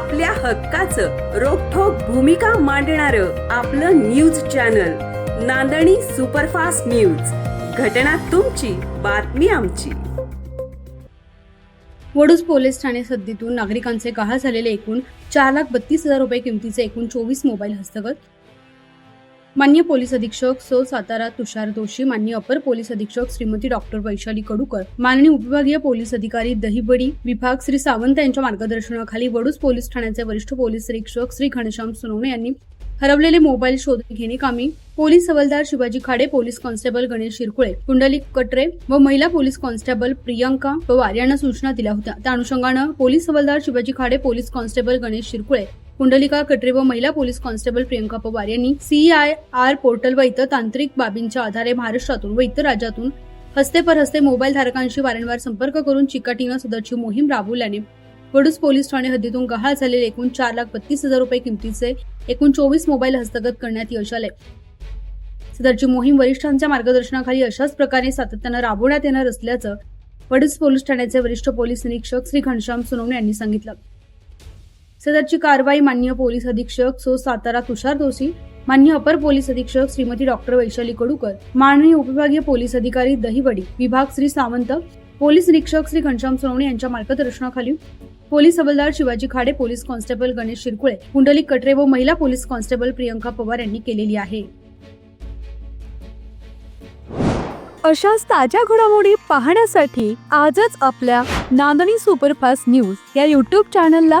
आपल्या हक्काचं रोखोक भूमिका मांडणार आपलं news channel Nandani superfast news. घटना तुमची बातमी आमची. वडूज पोलीस ठाणे सद्दीतून नागरिकांचे गहाळ झालेले एकूण चार लाख बत्तीस हजार रुपये किमतीचे एकूण चोवीस मोबाईल हस्तगत मान्य पोलीस अधीक्षक सो. सातारा तुषार दोषी मान्य अपर पोलीस अधीक्षक श्रीमती डॉक्टर वैशाली कडूकर माननीय उपविभागीय पोलीस अधिकारी दहिबडी विभाग श्री सावंत यांच्या मार्गदर्शनाखाली वडूज पोलीस ठाण्याचे वरिष्ठ पोलीस निरीक्षक श्री घनश्याम सोनवणे यांनी हरवलेले मोबाईल शोधून घेणे कामी पोलीस हवालदार शिवाजी खाडे पोलीस कॉन्स्टेबल गणेश शिरकुळे कुंडलिक कटरे व महिला पोलीस कॉन्स्टेबल प्रियंका पवार यांना सूचना दिल्या होत्या. त्या अनुषंगानं पोलीस हवालदार शिवाजी खाडे पोलीस कॉन्स्टेबल गणेश शिरकुळे कुंडलिका कटरे व महिला पोलीस कॉन्स्टेबल प्रियंका पवार यांनी सीआय आर पोर्टल व इतर तांत्रिक बाबींच्या आधारे महाराष्ट्रातून व इतर राज्यातून हस्ते पर हस्ते मोबाईल धारकांशी वारंवार संपर्क करून चिकाटीनं सदरची मोहीम राबवल्याने वडूस पोलीस ठाणे हद्दीतून गहाळ झालेले एकूण चार लाख बत्तीस हजार रुपये किमतीचे एकूण चोवीस मोबाईल हस्तगत करण्यात यश आले सदरची मोहीम वरिष्ठांच्या मार्गदर्शनाखाली अशाच प्रकारे सातत्यानं राबवण्यात येणार असल्याचं वडूस पोलीस ठाण्याचे वरिष्ठ पोलीस निरीक्षक श्री घनश्याम सोनवणे यांनी सांगितलं. सदरची कारवाई मान्य पोलीस अधीक्षक सो सातारा तुषार दोषी मान्य अपर पोलीस अधीक्षक श्रीमती डॉक्टर वैशाली कडूकर माननीय उपविभागीय पोलीस अधिकारी दहिवडी विभाग श्री सावंत पोलीस निरीक्षक श्री घनश्याम सोनवणे यांच्या मार्गदर्शनाखाली पोलीस हवालदार शिवाजी खाडे पोलीस कॉन्स्टेबल गणेश शिरकुळे कुंडलिक कटरे व महिला पोलीस कॉन्स्टेबल प्रियंका पवार यांनी केलेली आहे. अशाच ताज्या घडामोडी पाहण्यासाठी आजच आपल्या नांदणी सुपरफास्ट न्यूज या यूट्यूब चॅनलला